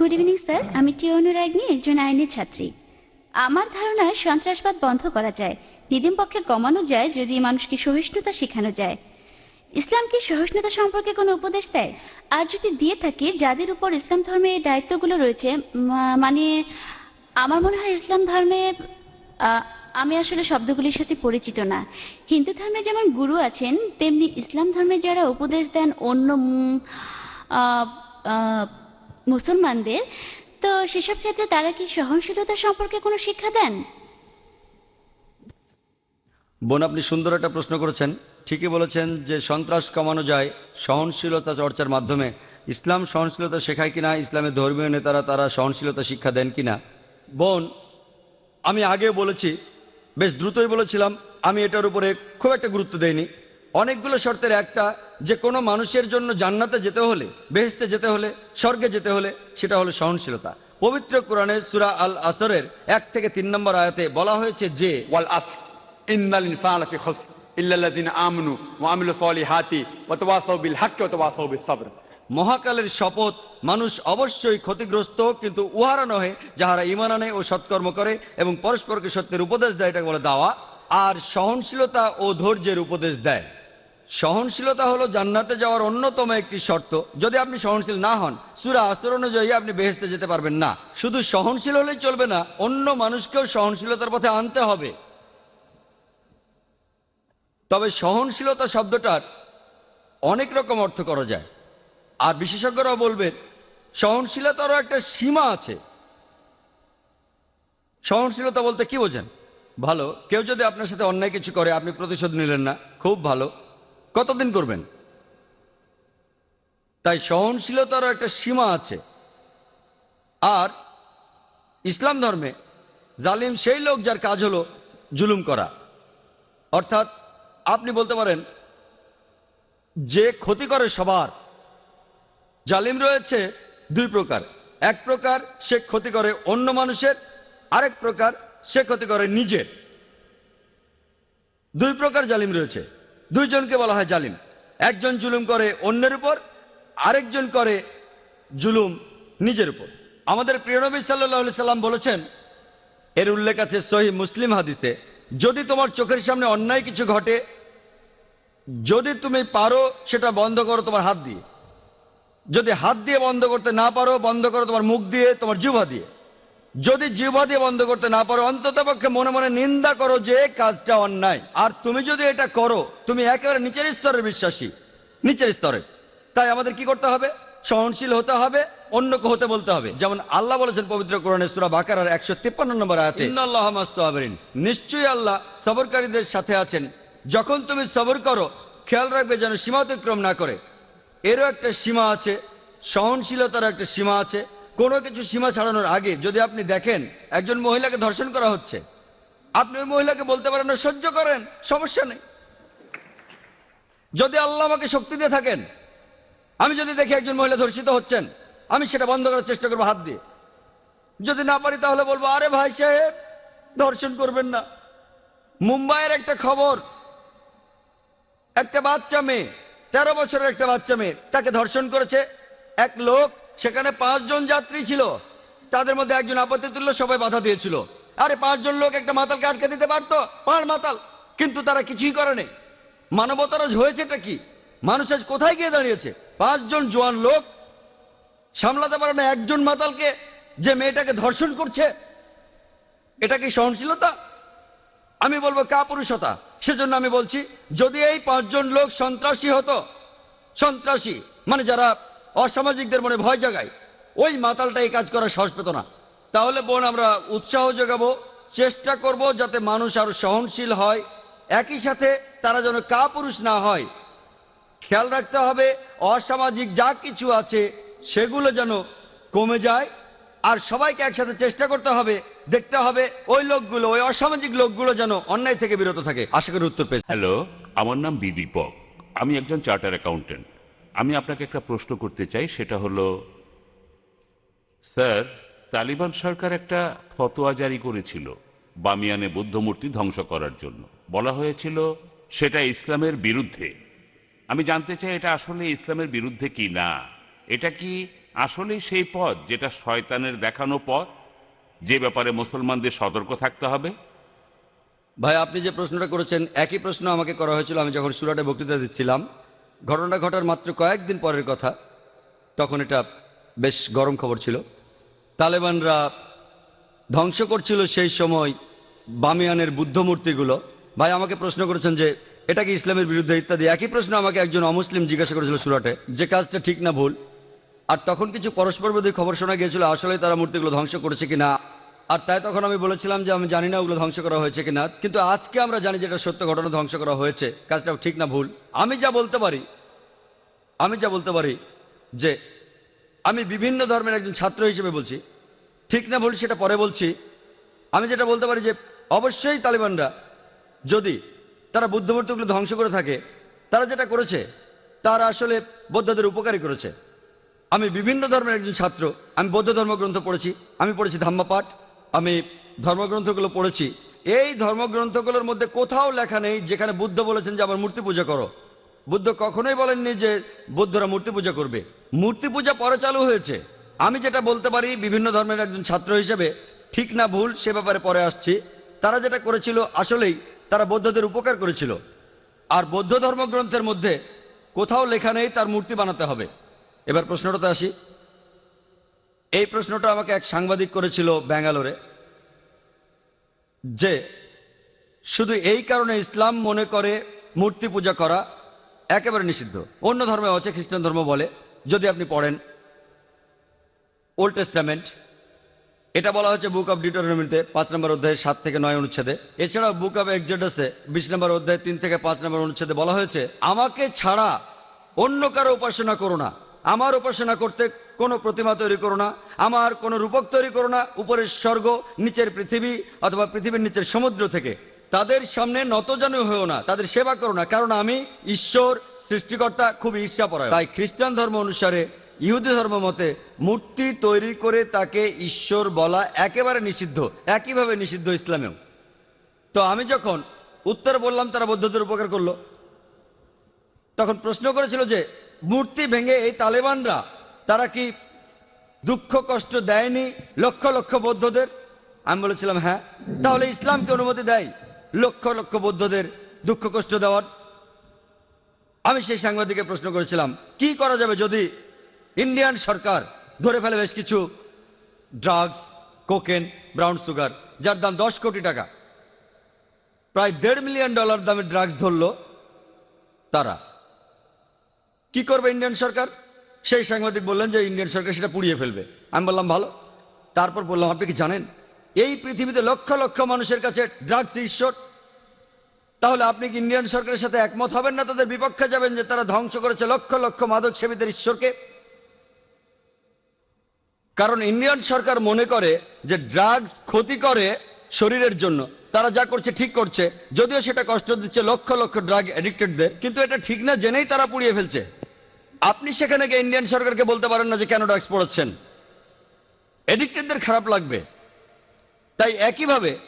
Good evening sir আমি টি অনুরাগনী একজন আইনের ছাত্রী। আমার ধারণা সন্ত্রাসবাদ বন্ধ করা যায়। দিদিম পক্ষে কমানো যায় যদি মানুষকে সহিষ্ণুতা শেখানো যায়। ইসলাম কি সহিষ্ণুতা সম্পর্কে কোনো উপদেশ দেয়? আর যদি দিয়ে থাকে, যাদের উপর ইসলাম ধর্মে দায়িত্বগুলো রয়েছে মানে আমার মনে হয় ইসলাম ধর্মে আমি আসলে শব্দগুলির সাথে পরিচিত না। হিন্দু ধর্মে যেমন গুরু আছেন, তেমনি ইসলাম ধর্মে যারা উপদেশ দেন, অন্য মুসলমানদের, তো সেসব ক্ষেত্রে তারা কি সহনশীলতা সম্পর্কে কোনো শিক্ষা দেন? বোন, আপনি সুন্দর একটা প্রশ্ন করেছেন। ঠিকই বলেছেন যে সন্ত্রাস কমানো যায় সহনশীলতা চর্চার মাধ্যমে। ইসলাম সহনশীলতা শেখায় কিনা? ইসলামের ধর্মীয় নেতারা তারা সহনশীলতা শিক্ষা দেন কিনা? বোন, আমি আগে বলেছি, বেশ দ্রুতই বলেছিলাম, আমি এটার উপরে খুব একটা গুরুত্ব দেইনি। অনেকগুলো শর্তের একটা যে কোনো মানুষের জন্য জান্নাতে যেতে হলে বেহেস্তে যেতে হলে স্বর্গে যেতে হলে সেটা হলো সহনশীলতা। পবিত্র কোরআনে সুরা আল আসরের এক থেকে তিন নম্বর আয়াতে বলা হয়েছে যে ওয়াল মহাকালের শপথ মানুষ অবশ্যই ক্ষতিগ্রস্ত কিন্তু উহারা নহে যাহারা ইমান আনে ও সৎকর্ম করে এবং পরস্পরকে সত্যের উপদেশ দেয় এটাকে বলে দাওয়া। আর সহনশীলতা ও ধৈর্যের উপদেশ দেয়। সহনশীলতা হলো জান্নাতে যাওয়ার অন্যতম একটি শর্ত। যদি আপনি সহনশীল না হন, সুরা আসর অনুযায়ী আপনি বেহেস্তে যেতে পারবেন না। শুধু সহনশীল হলেই চলবে না, অন্য মানুষকেও সহনশীলতার পথে আনতে হবে। তবে সহনশীলতা শব্দটার অনেক রকম অর্থ করা যায়। আর বিশেষজ্ঞরাও বলবেন, সহনশীলতারও একটা সীমা আছে। সহনশীলতা বলতে কি বোঝেন? ভালো, কেউ যদি আপনার সাথে অন্যায় কিছু করে, আপনি প্রতিশোধ নিলেন না, খুব ভালো। কতদিন করবেন? তাই সহনশীলতারও একটা সীমা আছে। আর ইসলাম ধর্মে জালিম সেই লোক যার কাজ হলো জুলুম করা। অর্থাৎ আপনি বলতে পারেন, যে ক্ষতি করে সবার, জালিম রয়েছে দুই প্রকার। এক প্রকার সে ক্ষতি করে অন্য মানুষের, আরেক প্রকার সে ক্ষতি করে নিজের। দুই প্রকার জালিম রয়েছে। দুইজনকে বলা হয় জালিম। একজন জুলুম করে অন্যের উপর, আরেকজন করে জুলুম নিজের উপর। আমাদের প্রিয়নবী সাল্লাহ সাল্লাম বলেছেন, এর উল্লেখ আছে সহি মুসলিম হাদিসে, যদি তোমার চোখের সামনে অন্যায় কিছু ঘটে, যদি তুমি পারো সেটা বন্ধ করো তোমার হাত দিয়ে। যদি হাত দিয়ে বন্ধ করতে না পারো, বন্ধ করো তোমার মুখ দিয়ে, তোমার জিহ্বা দিয়ে। যদি জিহ্বা দিয়ে বন্ধ করতে না পারো অন্তত পক্ষে মনে মনে নিন্দা করো যে কাজটা অন্যায়। আর তুমি যদি এটা করো তুমি একেবারে নিচের স্তরের বিশ্বাসী। নিচের স্তরে। তাই আমাদের কি করতে হবে? সহনশীল হতে হবে অন্যকে হতে বলতে হবে। যেমন আল্লাহ বলেছেন পবিত্র কোরআনে সূরা বাকারার একশো তিপ্পান্ন নম্বর আয়াতে ইন্নাল্লাহ মাস্তাবিরিন নিশ্চয়ই আল্লাহ সবরকারীদের সাথে আছেন। যখন তুমি সবর করো খেয়াল রাখবে যেন সীমা অতিক্রম না করে। এরও একটা সীমা আছে সহনশীলতার একটা সীমা আছে। কোনো কিছু সীমা ছাড়ানোর আগে যদি আপনি দেখেন একজন মহিলাকে ধর্ষণ করা হচ্ছে, আপনি ওই মহিলাকে বলতে পারেন, না, সহ্য করেন, সমস্যা নেই। যদি আল্লাহ আমাকে শক্তি দিয়ে থাকেন, আমি যদি দেখি একজন মহিলা ধর্ষিত হচ্ছেন, আমি সেটা বন্ধ করার চেষ্টা করব হাত দিয়ে। যদি না পারি, তাহলে বলব, আরে ভাই সাহেব, ধর্ষণ করবেন না। মুম্বাইয়ের একটা খবর, একটা বাচ্চা মেয়ে, তেরো বছরের একটা বাচ্চা মেয়ে, তাকে ধর্ষণ করেছে এক লোক সেখানে পাঁচজন যাত্রী ছিল। তাদের মধ্যে একজন আপত্তি তুললো সবাই বাধা দিয়েছিল। আরে পাঁচজন লোক একটা মাতালকে আটকে দিতে পারতো? পাঁচ মাতাল। কিন্তু তারা কিছুই করেনি মানবতারজ হয়েছেটা কি? মানুষ আজ কোথায় গিয়ে দাঁড়িয়েছে? পাঁচজন জোয়ান লোক সামলাতে পারে না একজন মাতালকে যে মেয়েটাকে ধর্ষণ করছে? এটা কি সহনশীলতা? আমি বলব কাপুরুষতা। সেজন্য আমি বলছি, যদি এই পাঁচজন লোক সন্ত্রাসী হতো, সন্ত্রাসী মানে যারা অসামাজিকদের মনে ভয় জাগায়। ওই মাতালটা এই কাজ করার সাহস পেত না। তাহলে বোন, আমরা উৎসাহ যোগাবো চেষ্টা করব যাতে মানুষ আরও সহনশীল হয়। একই সাথে তারা যেন কাপুরুষ না হয়। খেয়াল রাখতে হবে, অসামাজিক যা কিছু আছে, সেগুলো যেন কমে যায়। আর সবাইকে একসাথে চেষ্টা করতে হবে, দেখতে হবে ওই লোকগুলো, ওই অসামাজিক লোকগুলো যেন অন্যায় থেকে বিরত থাকে। আশা করি উত্তর পেয়েছি হ্যালো, আমার নাম বি দীপক আমি একজন চার্টার অ্যাকাউন্টেন্ট। আমি আপনাকে একটা প্রশ্ন করতে চাই, সেটা হলো, স্যার, তালিবান সরকার একটা ফতোয়া জারি করেছিল বামিয়ানে বুদ্ধমূর্তি ধ্বংস করার জন্য। বলা হয়েছিল, সেটা ইসলামের বিরুদ্ধে। আমি জানতে চাই, এটা আসলে ইসলামের বিরুদ্ধে কি না? এটা কি আসলেই সেই পথ যেটা শয়তানের দেখানো পথ, যে ব্যাপারে মুসলমানদের সতর্ক থাকতে হবে? ভাই, আপনি যে প্রশ্নটা করেছেন, একই প্রশ্ন আমাকে করা হয়েছিল, আমি যখন সুরাটে বক্তৃতা দিচ্ছিলাম। ঘটনা ঘটার মাত্র কয়েকদিন পরের কথা। তখন এটা বেশ গরম খবর ছিল। তালেবানরা ধ্বংস করছিল সেই সময় বামিয়ানের বুদ্ধ মূর্তিগুলো। ভাই, আমাকে প্রশ্ন করেছেন যে, এটা কি ইসলামের বিরুদ্ধে ইত্যাদি? একই প্রশ্ন আমাকে একজন অমুসলিম জিজ্ঞাসা করেছিল সুরাটে, যে কাজটা ঠিক না ভুল? আর তখন কিছু পরস্পর বিরোধী খবর শোনা গিয়েছিল, আসলে তারা মূর্তিগুলো ধ্বংস করেছে কিনা? আর তাই তখন আমি বলেছিলাম যে, আমি জানি না ওগুলো ধ্বংস করা হয়েছে কিনা। কিন্তু আজকে আমরা জানি যে এটা সত্য ঘটনা ধ্বংস করা হয়েছে। কাজটা ঠিক না ভুল? আমি যা বলতে পারি, আমি যা বলতে পারি যে আমি বিভিন্ন ধর্মের একজন ছাত্র হিসেবে বলছি। ঠিক না ভুল সেটা পরে বলছি। আমি যেটা বলতে পারি যে অবশ্যই তালিবানরা যদি তারা বুদ্ধমূর্তিগুলো ধ্বংস করে থাকে, তারা যেটা করেছে, তারা আসলে বৌদ্ধদের উপকারী করেছে। আমি বিভিন্ন ধর্মের একজন ছাত্র, আমি বৌদ্ধ ধর্মগ্রন্থ পড়েছি, আমি পড়েছি ধাম্মাপাঠ আমি ধর্মগ্রন্থগুলো পড়েছি এই ধর্মগ্রন্থগুলোর মধ্যে কোথাও লেখা নেই যেখানে বুদ্ধ বলেছেন যে, আমার মূর্তি পূজা করো। বুদ্ধ কখনোই বলেননি যে, বৌদ্ধরা মূর্তি পূজা করবে। মূর্তি পূজা পরে চালু হয়েছে। আমি যেটা বলতে পারি, বিভিন্ন ধর্মের একজন ছাত্র হিসেবে, ঠিক না ভুল, সে ব্যাপারে পরে আসছি। তারা যেটা করেছিল, আসলেই তারা বৌদ্ধদের উপকার করেছিল। আর বৌদ্ধ ধর্মগ্রন্থের মধ্যে কোথাও লেখা নেই তার মূর্তি বানাতে হবে। এবার প্রশ্নটাতে আসি। এই প্রশ্নটা আমাকে এক সাংবাদিক করেছিল ব্যাঙ্গালোরে। যে শুধু এই কারণে ইসলাম মনে করে মূর্তি পূজা করা একেবারে নিষিদ্ধ। অন্য ধর্মে আছে, খ্রিস্টান ধর্ম বলে। যদি আপনি পড়েন ওল্ড টেস্টামেন্ট এটা বলা হচ্ছে বুক অফ ডিটোরনমিতে পাঁচ নম্বর অধ্যায়ে সাত থেকে নয় অনুচ্ছেদে। এছাড়াও বুক অফ এক্সজেডাসে বিশ নম্বর অধ্যায়ে তিন থেকে পাঁচ নম্বর অনুচ্ছেদে বলা হয়েছে, আমাকে ছাড়া অন্য কারও উপাসনা করো না। আমার উপাসনা করতে কোনো প্রতিমা তৈরি করো না। আমার কোনো রূপক তৈরি করো না। উপরের স্বর্গ, নিচের পৃথিবী অথবা পৃথিবীর নিচের সমুদ্র থেকে। তাদের সামনে নতজানু হয়েও না, তাদের সেবা করো না। কারণ আমি ঈশ্বর, সৃষ্টিকর্তা খুব ঈর্ষা পড়ায় তাই খ্রিস্টান ধর্ম অনুসারে, ইহুদি ধর্ম মতে, মূর্তি তৈরি করে তাকে ঈশ্বর বলা একেবারে নিষিদ্ধ, একইভাবে নিষিদ্ধ ইসলামেও। তো আমি যখন উত্তর বললাম, তারা বৌদ্ধদের উপকার করল। তখন প্রশ্ন করেছিল যে, মূর্তি ভেঙে এই তালেবানরা তারা কি দুঃখ কষ্ট দেয়নি লক্ষ লক্ষ বৌদ্ধদের? আমি বলেছিলাম হ্যাঁ। তাহলে ইসলামকে অনুমতি দেয় লক্ষ লক্ষ বৌদ্ধদের দুঃখ কষ্ট দেওয়ার? আমি সেই সাংবাদিকে প্রশ্ন করেছিলাম, কি করা যাবে যদি ইন্ডিয়ান সরকার ধরে ফেলে বেশ কিছু ড্রাগস কোকেন ব্রাউন সুগার যার দাম দশ কোটি টাকা, প্রায় দেড় মিলিয়ন ডলার দামের ড্রাগস ধরল তারা? কি করবে ইন্ডিয়ান সরকার? সেই সাংবাদিক বললেন যে ইন্ডিয়ান সরকার সেটা পুড়িয়ে ফেলবে। আমি বললাম, ভালো। তারপর বললাম, আপনি কি জানেন? এই পৃথিবীতে লক্ষ লক্ষ মানুষের কাছে ড্রাগস ঈশ্বর। তাহলে আপনি কি ইন্ডিয়ান সরকারের সাথে একমত হবেন না? তাদের বিপক্ষে যাবেন যে তারা ধ্বংস করেছে লক্ষ লক্ষ মাদক সেবীদের ঈশ্বরকে? কারণ ইন্ডিয়ান সরকার মনে করে যে ড্রাগস ক্ষতি করে শরীরের জন্য। তারা যা করছে ঠিক করছে। যদিও সেটা কষ্ট দিচ্ছে লক্ষ লক্ষ ড্রাগ অ্যাডিক্টেডদের কিন্তু এটা ঠিক না জেনেই তারা পুড়িয়ে ফেলছে। আপনি সেখানে গিয়ে ইন্ডিয়ান সরকারকে বলতে পারেন না যে কেন ড্রাগস পড়াচ্ছেন। এডিক্টেডদের খারাপ লাগবে। তাই একইভাবে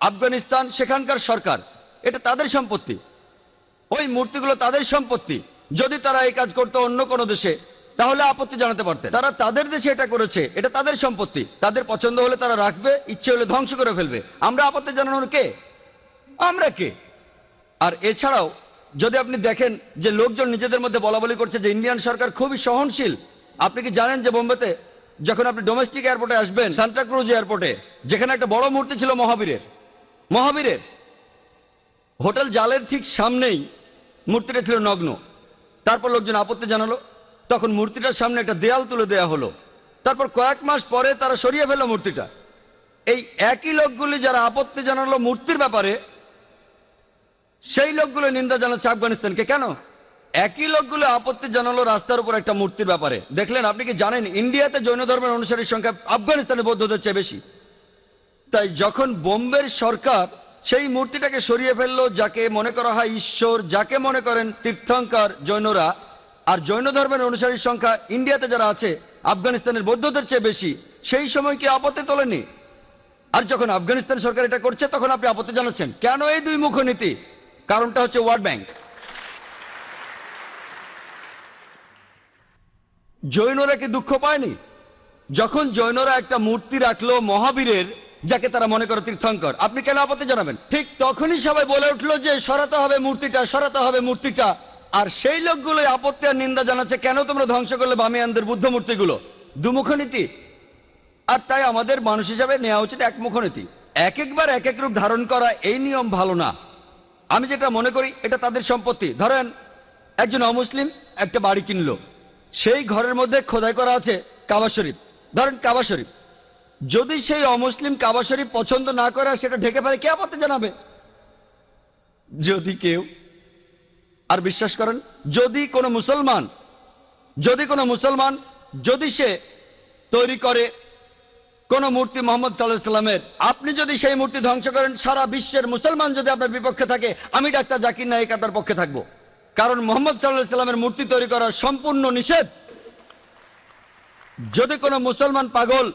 আফগানিস্তান সেখানকার সরকার, এটা তাদের সম্পত্তি। ওই মূর্তিগুলো তাদের সম্পত্তি। যদি তারা এই কাজ করতো অন্য কোনো দেশে, তাহলে আপত্তি জানাতে পারতেন। তারা তাদের দেশে এটা করেছে, এটা তাদের সম্পত্তি। তাদের পছন্দ হলে তারা রাখবে, ইচ্ছে হলে ধ্বংস করে ফেলবে। আমরা আপত্তি জানানোর কে? আমরা কে? আর এছাড়াও যদি আপনি দেখেন যে লোকজন নিজেদের মধ্যে বলা বলি করছে যে ইন্ডিয়ান সরকার খুবই সহনশীল, আপনি কি জানেন যে বোম্বেতে যখন আপনি ডোমেস্টিক এয়ারপোর্টে আসবেন সান্টাক্রুজ এয়ারপোর্টে যেখানে একটা বড় মূর্তি ছিল মহাবীরের মহাবীরের, হোটেল জালের ঠিক সামনেই মূর্তিটা ছিল নগ্ন। তারপর লোকজন আপত্তি জানালো, তখন মূর্তিটার সামনে একটা দেয়াল তুলে দেয়া হলো। তারপর কয়েক মাস পরে তারা সরিয়ে ফেলল মূর্তিটা। এই একই লোকগুলি যারা আপত্তি জানালো মূর্তির ব্যাপারে সেই লোকগুলো নিন্দা জানাচ্ছে আফগানিস্তানকে। কেন? একই লোকগুলো আপত্তি জানালো রাস্তার উপর একটা মূর্তির ব্যাপারে। দেখলেন, আপনি কি জানেন, ইন্ডিয়াতে জৈন ধর্মের অনুসারীর সংখ্যা আফগানিস্তানের বৌদ্ধদের চেয়ে বেশি। তাই যখন বোম্বের সরকার সেই মূর্তিটাকে সরিয়ে ফেলল, যাকে মনে করা হয় ঈশ্বর, যাকে মনে করেন তীর্থঙ্কর জৈনরা, আর জৈন ধর্মের অনুসারীর সংখ্যা ইন্ডিয়াতে যারা আছে, আফগানিস্তানের বৌদ্ধদের চেয়ে বেশি, সেই সময় কি আপত্তি তোলেনি আর যখন আফগানিস্তান সরকার এটা করছে, তখন আপনি আপত্তি জানাচ্ছেন। কেন এই দুই মুখ নীতি কারণটা হচ্ছে ওয়ার্ল্ড ব্যাংক। জৈনরা কি দুঃখ পায়নি? যখন জৈনরা একটা মূর্তি রাখল মহাবীরের, যাকে তারা মনে করে তীর্থঙ্কর। আপনি কেন আপত্তি জানাবেন? ঠিক তখনই সবাই বলে উঠল যে সরাতে হবে মূর্তিটা, সরাতে হবে মূর্তিটা। আর সেই লোকগুলো আপত্তি আর নিন্দা জানাচ্ছে, কেন তোমরা ধ্বংস করলে বামিয়ানদের বুদ্ধ মূর্তিগুলো দুমুখ নীতি আর তাই আমাদের মানুষ হিসাবে নেওয়া উচিত একমুখ নীতি এক একবার এক এক রূপ ধারণ করা, এই নিয়ম ভালো না। আমি যেটা মনে করি, এটা তাদের সম্পত্তি। ধরেন, একজন অমুসলিম একটা বাড়ি কিনলো। সেই ঘরের মধ্যে খোদাই করা আছে কাবা শরীফ। ধরেন কাবা শরীফ। যদি সেই অমুসলিম কাবা শরীফ পছন্দ না করে সেটা ঢেকে ফেলে, কে আপত্তি জানাবে? যদি কেউ, আর বিশ্বাস করেন, যদি কোনো মুসলমান, যদি কোনো মুসলমান, যদি সে তৈরি করে কোন মূর্তি মোহাম্মদ সাল্লাহ সাল্লামের। আপনি যদি সেই মূর্তি ধ্বংস করেন, সারা বিশ্বের মুসলমান যদি আপনার বিপক্ষে থাকে, আমি ডাক্তার জাকির নায়ক আপনার পক্ষে থাকব। কারণ মোহাম্মদ সাল্লাহ সাল্লামের মূর্তি তৈরি করা সম্পূর্ণ নিষেধ। যদি কোনো মুসলমান পাগল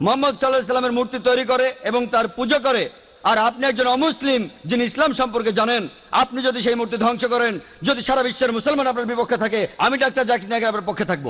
মোহাম্মদ সাল্লাহ সাল্লামের মূর্তি তৈরি করে এবং তার পুজো করে, আর আপনি একজন অমুসলিম যিনি ইসলাম সম্পর্কে জানেন, আপনি যদি সেই মূর্তি ধ্বংস করেন, যদি সারা বিশ্বের মুসলমান আপনার বিপক্ষে থাকে, আমি ডাক্তার জাকির নায়ক আপনার পক্ষে থাকব।